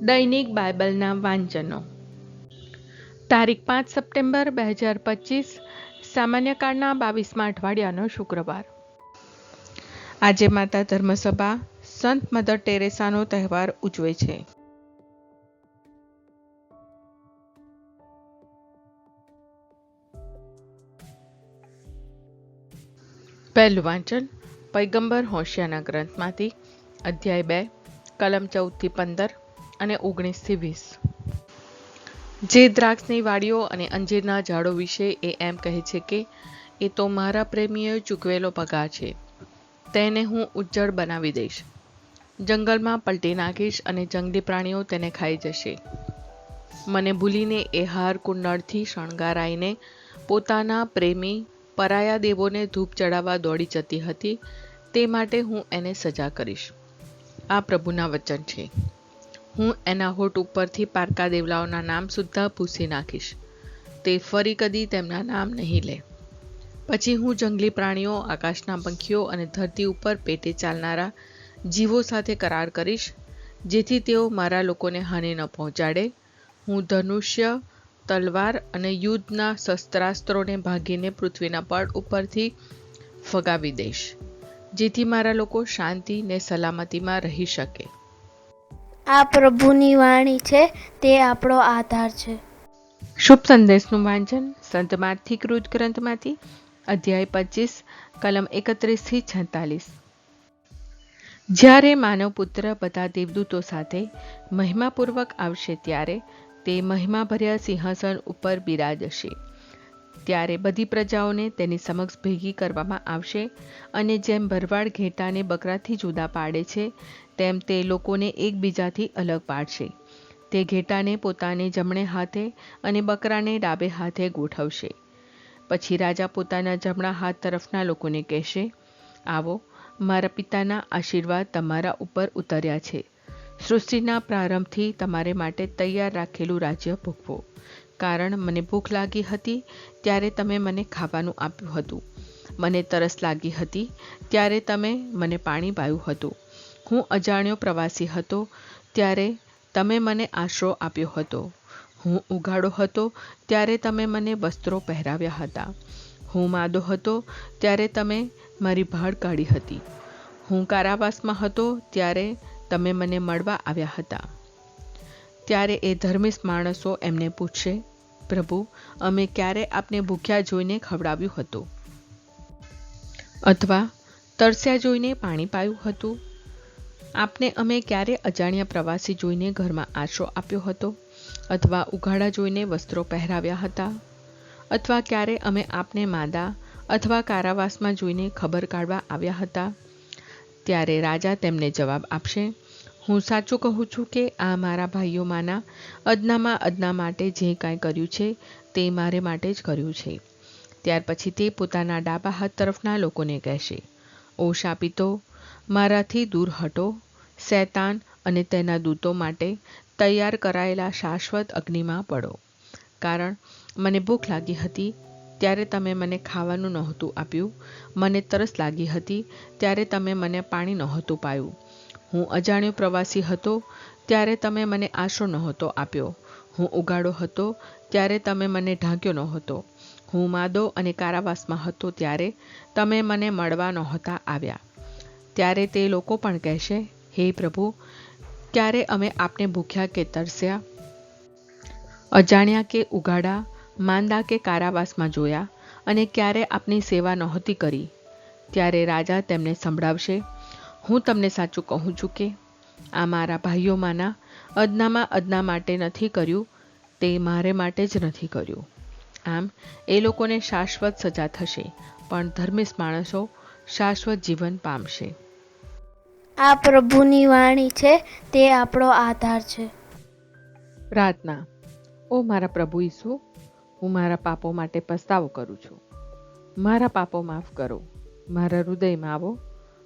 દૈનિક બાઇબલના વાંચનો. તારીખ પાંચ સપ્ટેમ્બર બે હજાર પચીસ સામાન્ય કાળના બાવીસમાં અઠવાડિયાનો શુક્રવાર. આજે માતા ધર્મસભા સંત મધર ટેરેસાનો તહેવાર ઉજવે છે. પહેલું વાંચન પૈગંબર હોશિયાના ગ્રંથમાંથી અધ્યાય બે, કલમ ચૌદથી પંદર અને ઓગણીસથી વીસ. જે દ્રાક્ષની વાડીઓ અને અંજીરના ઝાડો વિશે એ એમ કહે છે કે, એ તો મારા પ્રેમીએ ચૂકવેલો પગાર છે. તેને હું ઉજ્જળ બનાવી દઈશ. જંગલમાં પલટી નાખીશ અને જંગલી પ્રાણીઓ તેને ખાઈ જશે. મને ભૂલીને એ હાર કુંડળથી શણગારાઈને પોતાના પ્રેમી પરાયા દેવોને ધૂપ ચડાવવા દોડી જતી હતી. તે માટે હું એને સજા કરીશ. આ પ્રભુના વચન છે. હું એના હોઠ ઉપરથી પારકા દેવલાઓના નામ સુદ્ધા ભૂસી નાખીશ. તે ફરી કદી તેમના નામ નહીં લે. પછી હું જંગલી પ્રાણીઓ, આકાશના પંખીઓ અને ધરતી ઉપર પેટે ચાલનારા જીવો સાથે કરાર કરીશ, જેથી તેઓ મારા લોકોને હાનિ ન પહોંચાડે. હું ધનુષ્ય, તલવાર અને યુદ્ધના શસ્ત્રાસ્ત્રોને ભાગીને પૃથ્વીના પડ ઉપરથી ફગાવી દઈશ, જેથી મારા લોકો શાંતિ ને સલામતીમાં રહી શકે. આ પ્રભુની વાણી છે, તે આપણો આધાર છે. શુભ સંદેશનું વાંચન સંત માર્થિક કૃત ગ્રંથમાંથી અધ્યાય પચીસ, કલમ એકત્રીસથી છેતાલીસ. જ્યારે માનવ પુત્ર બધા દેવદૂતો સાથે મહિમાપૂર્વક આવશે ત્યારે તે મહિમાભર્યા સિંહાસન ઉપર બિરાજશે. ત્યારે બધી પ્રજાઓને તેની સમક્ષ ભેગી કરવામાં આવશે અને જેમ ભરવાડ ઘેટાને બકરાથી જુદા પાડે છે, તેમ તે લોકોને એકબીજાથી અલગ પાડશે. તે ઘેટાને પોતાને જમણે હાથે અને બકરાને ડાબે હાથે ગોઠવશે. પછી રાજા પોતાના જમણા હાથ તરફના લોકોને કહેશે, આવો, મારા પિતાના આશીર્વાદ તમારા ઉપર ઉતર્યા છે. સૃષ્ટિના પ્રારંભથી તમારે માટે તૈયાર રાખેલું રાજ્ય ભોગવો. કારણ મને ભૂખ લાગી હતી ત્યારે તમે મને ખાવાનું આપ્યું હતું. મને તરસ લાગી હતી ત્યારે તમે મને પાણી પાયું હતું. હું અજાણ્યો પ્રવાસી હતો ત્યારે તમે મને આશરો આપ્યો હતો. હું ઉઘાડો હતો ત્યારે તમે મને વસ્ત્રો પહેરાવ્યા હતા. હું માદો હતો ત્યારે તમે મારી ભાડ કાઢી હતી. હું કારાવાસમાં હતો ત્યારે તમે મને મળવા આવ્યા હતા. ત્યારે એ ધર્મિષ્ઠ માણસો એમને પૂછશે પ્રભુ, અમે ક્યારે આપને ભૂખ્યા જોઈને ખવડાવ્યું હતું? અથવા તરસ્યા જોઈને પાણી પાયું હતું? આપને અમે ક્યારે અજાણ્યા પ્રવાસી જોઈને ઘરમાં આશરો આપ્યો હતો? અથવા ઉઘાડા જોઈને વસ્ત્રો પહેરાવ્યા હતા? અથવા ક્યારે અમે આપને માદા અથવા કારાવાસમાં જોઈને ખબર કાઢવા આવ્યા હતા? ત્યારે રાજા તેમને જવાબ આપશે હું સાચું કહું છું કે આ મારા ભાઈઓમાંના અદનામાં અદના માટે જે કાંઈ કર્યું છે, તે મારે માટે જ કર્યું છે. ત્યાર પછી તે પોતાના ડાબા હાથ તરફના લોકોને કહેશે, ઓ શાપિતો, મારાથી દૂર હટો. શૈતાન અને તેના દૂતો માટે તૈયાર કરાયેલા શાશ્વત અગ્નિમાં પડો. કારણ મને ભૂખ લાગી હતી, ત્યારે તમે મને ખાવાનું નહોતું આપ્યું. મને તરસ લાગી હતી, ત્યારે તમે મને પાણી નહોતું પાયું. હું અજાણ્યો પ્રવાસી હતો, ત્યારે તમે મને આશરો નહોતો આપ્યો. હું ઉગાડો હતો, ત્યારે તમે મને ઢાંક્યો નહોતો. હું માદો અને કારાવાસમાં હતો, ત્યારે તમે મને મળવા નહોતા આવ્યા. ત્યારે તે લોકો પણ કહેશે, હે પ્રભુ, ક્યારે અમે આપને ભૂખ્યા કે તરસ્યા? અજાણ્યા કે ઉગાડા, માંદા કે કારાવાસમાં જોયા, અને ક્યારે આપની સેવા નહોતી કરી? ત્યારે રાજા તેમને સંભળાવશે હું તમને સાચું કહું છું કે આ મારા ભાઈઓમાંના અદનામાં અદના માટે નથી કર્યું તે મારે માટે જ નથી કર્યું. આમ એ લોકોને શાશ્વત સજા થશે પણ ધર્મિસ માણસો શાશ્વત જીવન પામશે. આ પ્રભુની વાણી છે તે આપણો આધાર છે. પ્રાર્થના. ઓ મારા પ્રભુ ઈસુ હું મારા પાપો માટે પસ્તાવો કરું છું. મારા પાપો માફ કરો. મારા હૃદયમાં આવો.